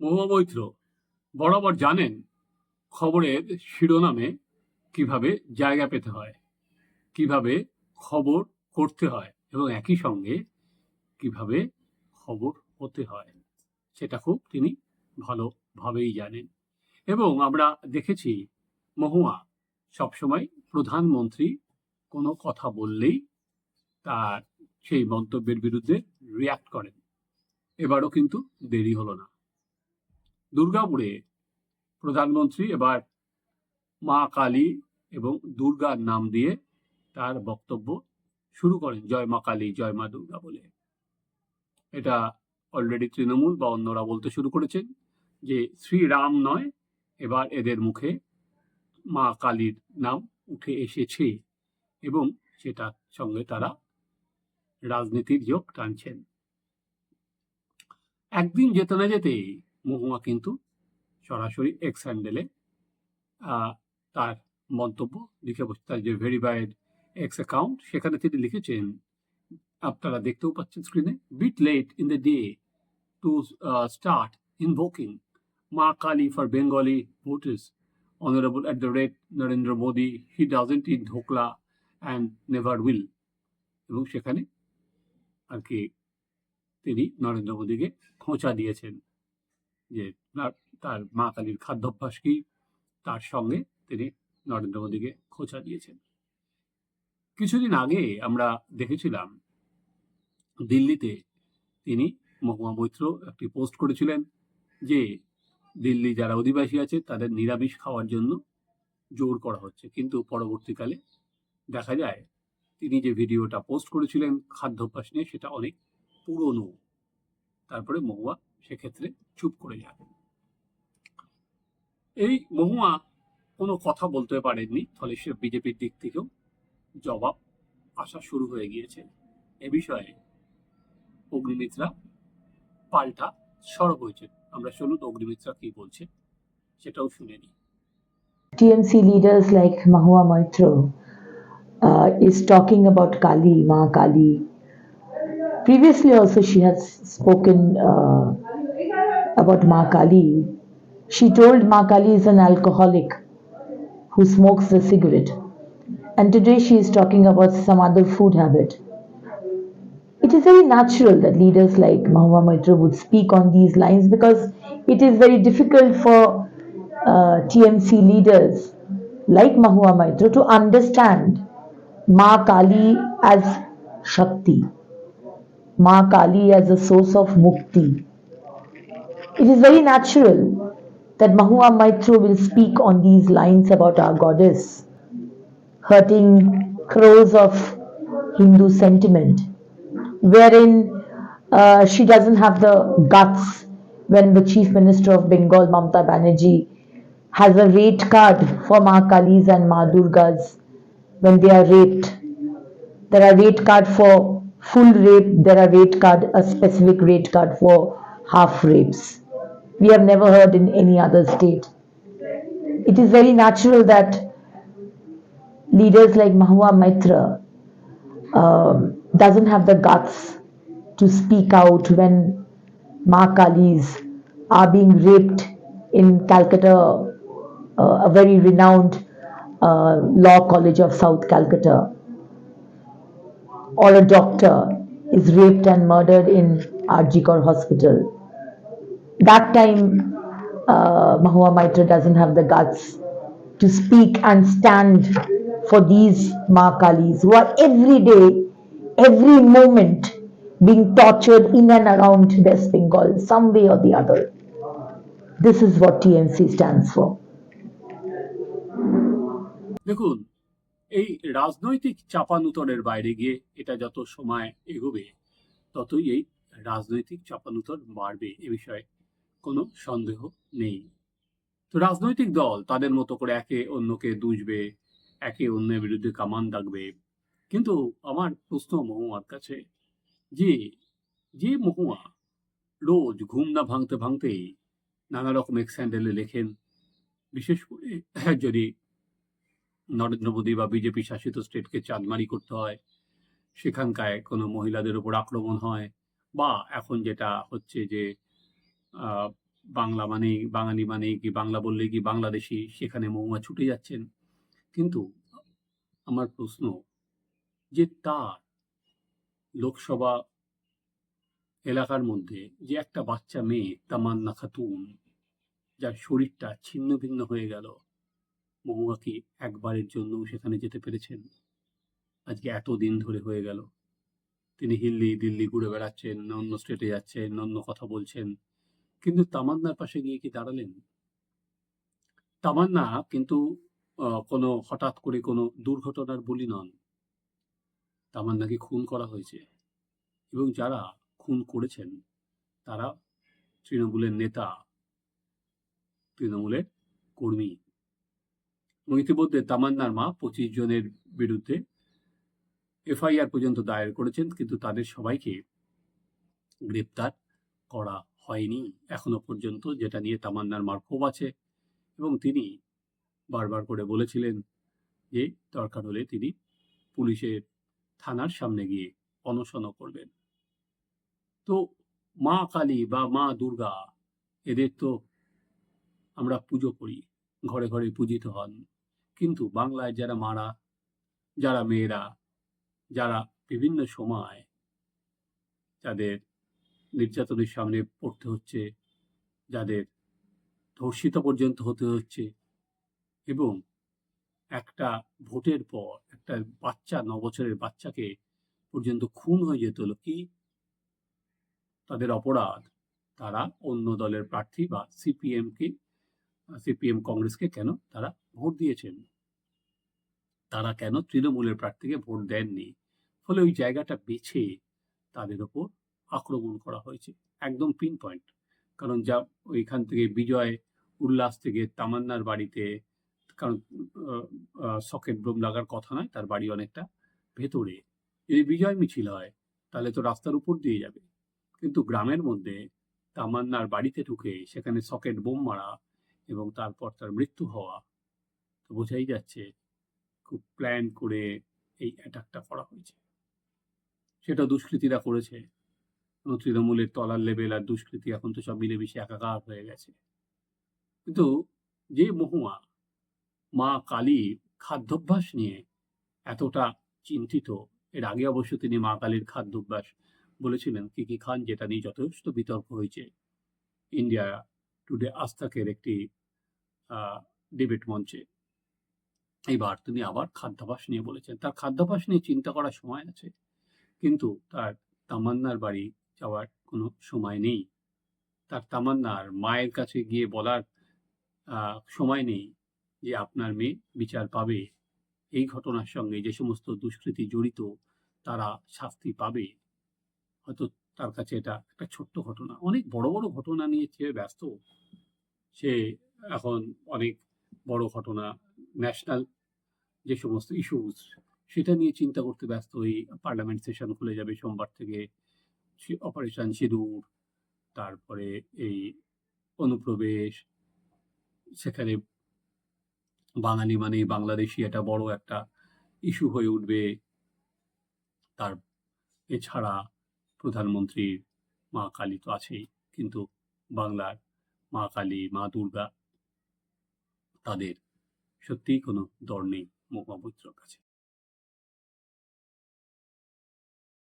মহুয়া মৈত্র বরাবর জানেন খবরের শিরোনামে কীভাবে জায়গা পেতে হয়, কীভাবে খবর করতে হয় এবং একই সঙ্গে কীভাবে খবর হতে হয়, সেটা খুব তিনি ভালোভাবেই জানেন। এবং আমরা দেখেছি মহুয়া সবসময় প্রধানমন্ত্রী কোনো কথা বললেই তার সেই মন্তব্যের বিরুদ্ধে রিয়াক্ট করেন। এবারও কিন্তু দেরি হলো না। দুর্গাপুরে প্রধানমন্ত্রী এবার মা কালী এবং দুর্গার নাম দিয়ে তার বক্তব্য শুরু করেন। জয় মা কালী, জয় মা দুর্গা বলে। এটা অলরেডি তৃণমূল বা অন্যরা বলতে শুরু করেছেন যে শ্রীরাম নয়, এবার এদের মুখে মা কালীর নাম উঠে এসেছে এবং সেটার সঙ্গে তারা রাজনীতির যোগ টানছেন। একদিন যেতে না যেতেই মহুয়া কিন্তু সরাসরি এক্স হ্যান্ডেলে তার মন্তব্য লিখে বসে, তার যে ভেরিফাইড এক্স অ্যাকাউন্ট সেখানে তিনি লিখেছেন, আপনারা দেখতেও পাচ্ছেন স্ক্রিনে bit late in the day to start invoking Ma Kali for Bengali voters honorable at the rate Narendra Modi he doesn't in dhokla and never will এবং সেখানে আর কি তিনি নরেন্দ্র মোদীকে খোঁচা দিয়েছেন। যে তার- মা কালীর খাদ্যাভ্যাস কি? তার সঙ্গে তিনি নরেন্দ্র মোদীকে খোঁচা দিয়েছেন। কিছুদিন আগে আমরা দেখেছিলাম, দিল্লিতে তিনি মহুয়া মৈত্র একটি পোস্ট করেছিলেন যে দিল্লি যারা অধিবাসী আছে তাদের নিরামিষ খাওয়ার জন্য জোর করা হচ্ছে। কিন্তু পরবর্তীকালে দেখা যায়, তিনি যে ভিডিওটা পোস্ট করেছিলেন খাদ্যাভ্যাস নিয়ে সেটা অনেক পুরনো। তারপরে মহুয়া সেক্ষেত্রে চুপ করে যান এই মহুয়া কোনো কথা বলতে পারেননি ফলে সে বিজেপির দিক থেকেও জবাব আসা শুরু হয়ে গিয়েছে। এ বিষয়ে অগ্নিমিত্রা পাল্টা সরব হয়েছে। আমরা শুনুন অগ্নিমিত্রা কি বলছে সেটাও শুনে নিই। TMC leaders like Mahua Maitro uh, is talking about Kali, Ma Kali. Previously, also, she has spoken uh, about Ma Kali. She told Ma Kali is an alcoholic who smokes a cigarette. And today she is talking about some other food habit. It is very natural that leaders like Mahua Maitro would speak on these lines because it is very difficult for uh, TMC leaders like Mahua Maitro to understand Ma Kali as Shakti, Ma Kali as a source of mukti. It is very natural that Mahua Maitro will speak on these lines about our goddess, hurting crores of Hindu sentiment, wherein uh, she doesn't have the guts when the Chief Minister of Bengal, Mamta Banerjee, has a rate card for Ma Kalis and Ma Durgas when they are raped. There are rate card for full rape, there are rate card, a specific rate card for half rapes. We have never heard in any other state. It is very natural that leaders like Mahua Maitra um, doesn't have the guts to speak out when Ma Kalis are being raped in Calcutta, uh, a very renowned uh, law college of South Calcutta, or a doctor is raped and murdered in Arjikor Hospital. That time, uh, Mahua Maitra doesn't have the guts to speak and stand for these Ma Kalis who are every day, every moment being tortured in and around West Bengal, some way or the other. This is what TMC stands for. দেখুন এই রাজনৈতিক চাপানুতরের বাইরে গিয়ে এটা যত সময় এগোবে ততই এই রাজনৈতিক চাপানুতর বাড়বে এ বিষয়ে কোনো সন্দেহ নেই। তো রাজনৈতিক দল তাদের মতো করে একে অন্যকে দুষবে, একে অন্যের বিরুদ্ধে কামান ডাকবে কিন্তু আমার প্রশ্ন মহুয়ার কাছে, যে যে মহুয়া রোজ ঘুম না ভাঙতে ভাঙতেই নানা রকম এক্স হ্যান্ডেলে লেখেন। বিশেষ করে যদি নরেন্দ্র মোদী বা বিজেপি শাসিত স্টেটকে চাঁদমারি করতে হয়, সেখানকায় কোনো মহিলাদের উপর আক্রমণ হয়, বা এখন যেটা হচ্ছে যে বাংলা মানেই বাঙালি মানেই কি বাংলা বললেই কি বাংলাদেশি, সেখানে মহুয়া ছুটে যাচ্ছেন। কিন্তু আমার প্রশ্ন, যে তার লোকসভা এলাকার মধ্যে যে একটা বাচ্চা মেয়ে, তামান্না খাতুন, যার শরীরটা ছিন্ন ভিন্ন হয়ে গেল, মহুয়া কি একবারের জন্য সেখানে যেতে পেরেছেন? আজকে এত দিন ধরে হয়ে গেল। তিনি হিল্লি দিল্লি ঘুরে বেড়াচ্ছেন, অন্য স্টেটে যাচ্ছেন, অন্য কথা বলছেন। কিন্তু তামান্নার পাশে গিয়ে কি দাঁড়ালেন? তামান্না কিন্তু কোনো হঠাৎ করে কোনো দুর্ঘটনার বলি নন। তামান্নাকে খুন করা হয়েছে এবং যারা খুন করেছেন, তারা তৃণমূলের নেতা, তৃণমূলের কর্মী। এবং ইতিমধ্যে তামান্নার মা পঁচিশ জনের বিরুদ্ধে এফআইআর পর্যন্ত দায়ের করেছেন, কিন্তু তাদের সবাইকে গ্রেপ্তার করা হয়নি এখনও পর্যন্ত, যেটা নিয়ে তামান্নার মার ক্ষোভ আছে। এবং তিনি বারবার করে বলেছিলেন যে, দরকার হলে তিনি পুলিশের থানার সামনে গিয়ে অনশনও করবেন। তো মা কালী বা মা দুর্গা, এদের তো আমরা পুজো করি, ঘরে ঘরে পূজিত হন। কিন্তু বাংলায় যারা মারা, যারা মেয়েরা, যারা বিভিন্ন সময় যাদের নির্যাতনের সামনে পড়তে হচ্ছে, যাদের ধর্ষিত পর্যন্ত হতে হচ্ছে এবং একটা ভোটের পর একটা বাচ্চা, ন বছরের বাচ্চাকে পর্যন্ত খুন হয়ে যেত কি? তাদের অপরাধ, তারা অন্য দলের প্রার্থী বা সিপিএমকে সিপিএম কংগ্রেসকে কেন তারা ভোট দিয়েছেন? তারা কেন তৃণমূলের প্রার্থীকে ভোট দেননি? ফলে ওই জায়গাটা বেছে তাদের ওপর আক্রমণ করা হয়েছে। একদম পিন পয়েন্ট কারণ যা ওইখান থেকে বিজয় উল্লাস থেকে তামান্নার বাড়িতে, কারণ সকেট ব্রোম লাগার কথা নয়, তার বাড়ি অনেকটা ভেতরে। যদি বিজয় মিছিল হয়, তাহলে তো রাস্তার উপর দিয়ে যাবে। কিন্তু গ্রামের মধ্যে তামান্নার বাড়িতে ঢুকে সেখানে সকেট বোম মারা এবং তারপর তার মৃত্যু হওয়া, তো বোঝাই যাচ্ছে খুব প্ল্যান করে এই অ্যাটাকটা করা হয়েছে। সেটা দুষ্কৃতীরা করেছে। তৃণমূলের তলার লেভেল আর দুষ্কৃতি এখন তো সব মিলেমিশে একাকার হয়ে গেছে। কিন্তু যে মহুয়া, মা কালী খাদ্যাভ্যাস নিয়ে এতটা চিন্তিত, এর আগে অবশ্য তিনি মা কালীর খাদ্যাভ্যাস বলেছিলেন, কি কি খান যেটা নিয়ে যথেষ্ট বিতর্ক হয়েছে? ইন্ডিয়া টুডে আস্তাকের একটি ডিবেট মঞ্চে। এইবার তিনি আবার খাদ্যাভ্যাস নিয়ে বলেছেন। তার খাদ্যাভ্যাস নিয়ে চিন্তা করার সময় আছে, কিন্তু তার তামান্নার বাড়ি যাওয়ার কোনো সময় নেই। তার তামান্নার মায়ের কাছে গিয়ে বলার সময় নেই যে আপনার মেয়ে বিচার পাবে। এই ঘটনার সঙ্গে যে সমস্ত দুষ্কৃতী জড়িত, তারা শাস্তি পাবে। হয়তো তার কাছে এটা একটা ছোট্ট ঘটনা। অনেক বড় বড় ঘটনা নিয়ে সে ব্যস্ত। সে এখন অনেক বড় ঘটনা, ন্যাশনাল যে সমস্ত ইস্যুস সেটা নিয়ে চিন্তা করতে ব্যস্ত। এই পার্লামেন্ট সেশন খুলে যাবে সোমবার থেকে। অপারেশন সিঁদুর, তারপরে এই অনুপ্রবেশ, সেখানে বাঙালি মানে বাংলাদেশি একটা বড় একটা ইস্যু হয়ে উঠবে। তার এছাড়া প্রধানমন্ত্রীর মা কালী তো আছেই, কিন্তু বাংলার মা কালী, মা দুর্গা, তাদের সত্যিই কোনো দর নেই মহাবুদ্রর কাছে।